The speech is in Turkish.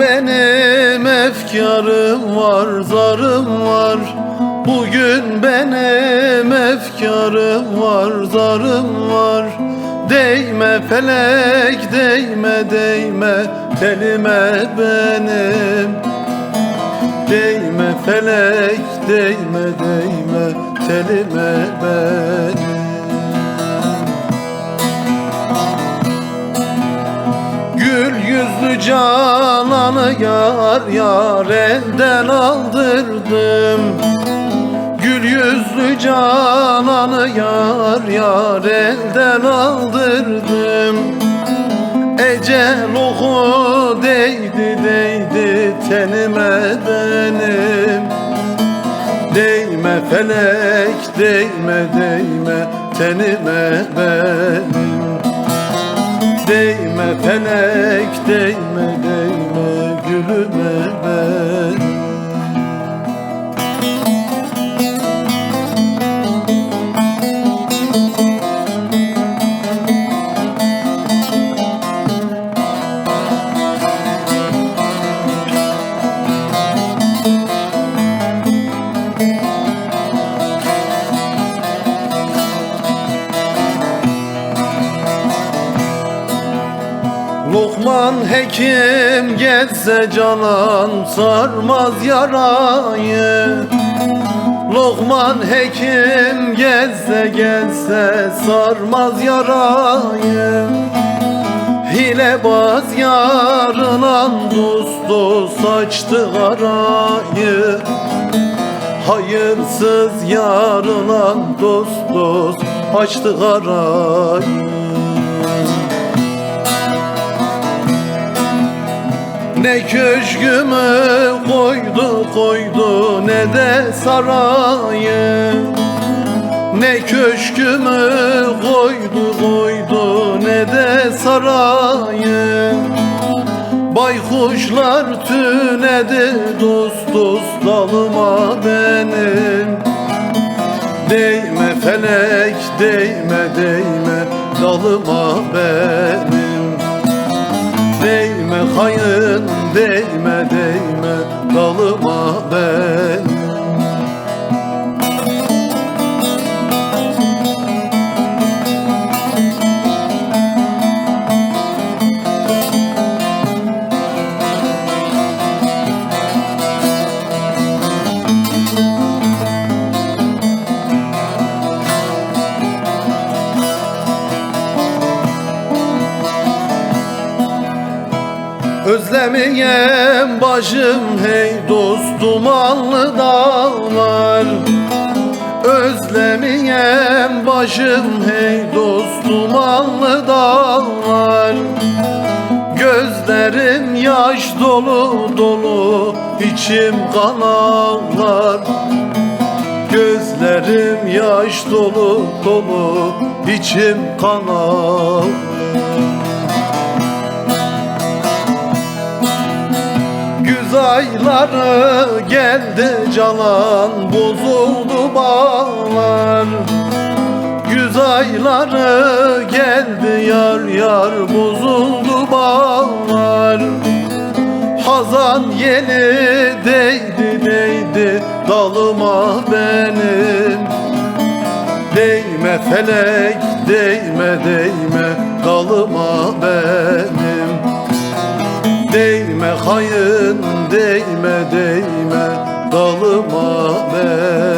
benim efkarım var, zarım var. Bugün benim efkarım var, zarım var. Değme felek, değme, değme telime benim. Değme felek, değme, değme telime benim. Gül yüzlü cananı yar yar elden aldırdım. Gül yüzlü cananı yar yar elden aldırdım. Ecel oku değdi değdi tenime benim. Değme felek değme değme tenime benim. Değme felek değme değme gülüme ben Lokman hekim gelse canan sarmaz yarayı. Lokman hekim gelse gelse sarmaz yarayı. Hilebaz yarınan dost dost saçtı arayı. Hayırsız yarınan dost dost açtı arayı Ne köşkümü koydu koydu ne de sarayı. Ne köşkümü koydu koydu ne de sarayı. Baykuşlar tünedi dost dost dalıma benim Değme felek değme değme dalıma benim Değme hayın değme değme dalıma ben Özlemeyem başım hey dostum allı dağlar Özlemeyem başım hey dostum allı dağlar Gözlerim yaş dolu dolu içim kan ağlar. Gözlerim yaş dolu dolu içim kan ağlar ayları geldi canan bozuldu bağlar. Güz ayları geldi yar yar bozuldu bağlar. Hazan yeli değdi değdi dalıma benim? Değme felek değme değme dalıma benim. Değme hayın değme dalıma benim